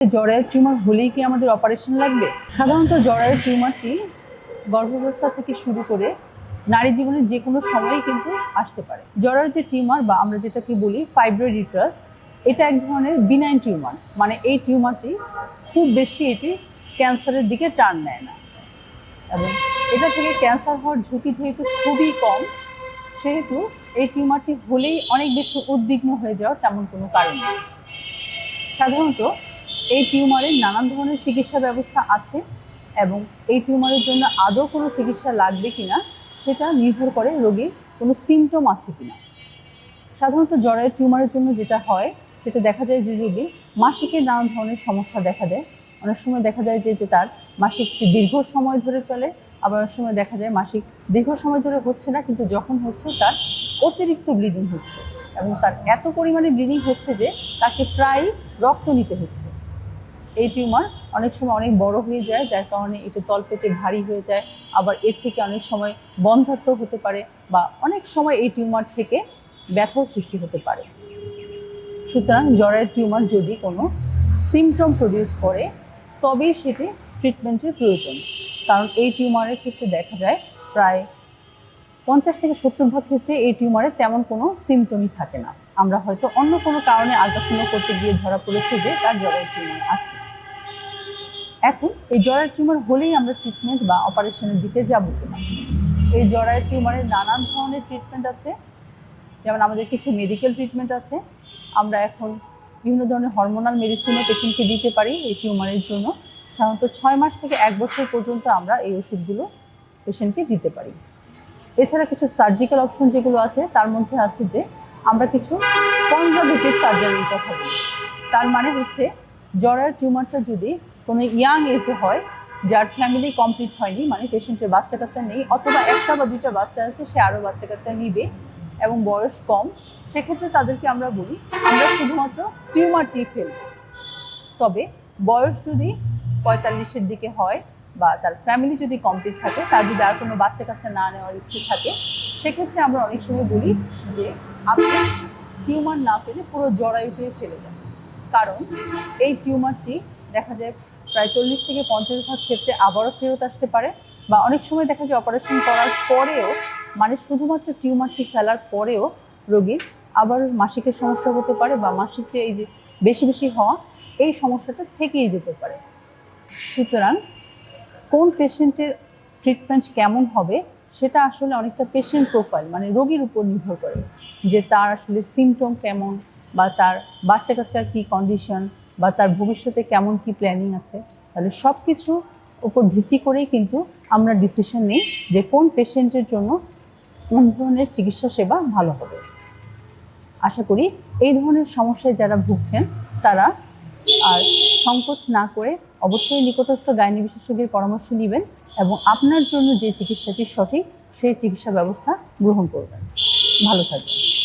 জরায়ুর টিউমার হলেই কি আমাদের অপারেশন লাগবে? সাধারণত জরায়ুর টিউমারটি গর্ভাবস্থা থেকে শুরু করে নারী জীবনের যে কোনো সময়ই কিন্তু আসতে পারে। জরায়ুর যে টিউমার বা আমরা যেটাকে বলি ফাইব্রয়েড এটা এক ধরনের বিনাইন টিউমার। মানে এই টিউমারটি খুব বেশি এটি ক্যান্সারের দিকে টার্ন নেয় না। এবং এটা থেকে ক্যান্সার হওয়ার ঝুঁকি যেহেতু খুবই কম, সেহেতু এই টিউমারটি হলেই অনেক বেশি উদ্বিগ্ন হয়ে যাওয়ার তেমন কোনো কারণ নেই। সাধারণত এই টিউমারের নানান ধরনের চিকিৎসা ব্যবস্থা আছে এবং এই টিউমারের জন্য আদৌ কোনো চিকিৎসা লাগবে কিনা সেটা নির্ভর করে রোগীর কোনো সিমটম আছে কিনা। সাধারণত জ্বরের টিউমারের জন্য যেটা হয়, সেটা দেখা যায় যে রোগী মাসিকের নানান ধরনের সমস্যা দেখা দেয়। অনেক সময় দেখা যায় যে তার মাসিক দীর্ঘ সময় ধরে চলে, আবার অনেক সময় দেখা যায় মাসিক দীর্ঘ সময় ধরে হচ্ছে না, কিন্তু যখন হচ্ছে তার অতিরিক্ত ব্লিডিং হচ্ছে এবং তার এত পরিমাণে ব্লিডিং হচ্ছে যে তাকে প্রায় রক্ত নিতে হচ্ছে। এই টিউমার অনেক সময় অনেক বড় হয়ে যায়, যার কারণে এটা তলপেটে ভারী হয়ে যায়। আবার এর থেকে অনেক সময় বন্ধাত্ম হতে পারে বা অনেক সময় এই টিউমার থেকে ব্যথাও সৃষ্টি হতে পারে। সুতরাং জ্বরের টিউমার যদি কোনো সিমটম প্রডিউস করে তবেই সেটি ট্রিটমেন্টের প্রয়োজন। কারণ এই টিউমারের ক্ষেত্রে দেখা যায় প্রায় পঞ্চাশ থেকে সত্তর ভাগ ক্ষেত্রে এই টিউমারে তেমন কোনো সিমটমই থাকে না। আমরা হয়তো অন্য কোনো কারণে আলট্রাসাউন্ড করতে গিয়ে ধরা পড়েছে যে তার জ্বরের টিউমার আছে। এখন এই জ্বরের টিউমার হলেই আমরা ট্রিটমেন্ট বা অপারেশনের দিকে যাব কিনা? এই জ্বরের টিউমারের নানান ধরনের ট্রিটমেন্ট আছে। যেমন আমাদের কিছু মেডিকেল ট্রিটমেন্ট আছে। আমরা এখন বিভিন্ন ধরনের হরমোনাল মেডিসিনও পেশেন্টকে দিতে পারি এই টিউমারের জন্য। সাধারণত ছয় মাস থেকে এক বছর পর্যন্ত আমরা এই ওষুধগুলো পেশেন্টকে দিতে পারি। এছাড়া কিছু সার্জিক্যাল অপশন যেগুলো আছে, তার মধ্যে আছে যে আমরা কিছু কনজারভেটিভ সার্জারির কথা বলি। তার মানে হচ্ছে, জ্বরের টিউমারটা যদি কোনো ইয়াং এজে হয়, যার ফ্যামিলি কমপ্লিট হয়নি মানে পেশেন্টের বাচ্চা কাচ্চা নেই, অথবা একটা বা দুইটা বাচ্চা আছে, সে আরও বাচ্চা কাচ্চা নিবে এবং বয়স কম, সেক্ষেত্রে তাদেরকে আমরা বলি, আমরা শুধুমাত্র টিউমারটি ফেলব। তবে বয়স যদি পঁয়তাল্লিশের দিকে হয় বা তার ফ্যামিলি যদি কমপ্লিট থাকে, তার যদি আর কোনো বাচ্চা কাচ্চা না নেওয়ার ইচ্ছে থাকে, সেক্ষেত্রে আমরা অনেক সময় বলি যে আপনি টিউমার না পেলে পুরো জরায়ুতে ফেলে যান। কারণ এই টিউমারটি দেখা যায় প্রায় চল্লিশ থেকে পঞ্চাশ ভাগ ক্ষেত্রে আবারও ফেরত আসতে পারে বা অনেক সময় দেখা যায় অপারেশন করার পরেও মানে শুধুমাত্র টিউমারটি ফেলার পরেও রোগীর আবার মাসিকের সমস্যা হতে পারে বা মাসিক যে এই যে বেশি বেশি হওয়া, এই সমস্যাটা থেকেই যেতে পারে। সুতরাং কোন পেশেন্টের ট্রিটমেন্ট কেমন হবে সেটা আসলে অনেকটা পেশেন্ট প্রোফাইল মানে রোগীর উপর নির্ভর করে যে তার আসলে সিমটম কেমন বা তার বাচ্চা কাচ্চার কী কন্ডিশন বা তার ভবিষ্যতে কেমন কি প্ল্যানিং আছে। তাহলে সব কিছু উপর ভিত্তি করেই কিন্তু আমরা ডিসিশন নিই যে কোন পেশেন্টের জন্য কোন ধরনের চিকিৎসা সেবা ভালো হবে। আশা করি এই ধরনের সমস্যায় যারা ভুগছেন তারা আর সংকোচ না করে অবশ্যই নিকটস্থ গাইনি বিশেষজ্ঞের পরামর্শ নেবেন। এবং আপনার জন্য যে চিকিৎসাটি সঠিক সেই চিকিৎসা ব্যবস্থা গ্রহণ করবেন। ভালো থাকবেন।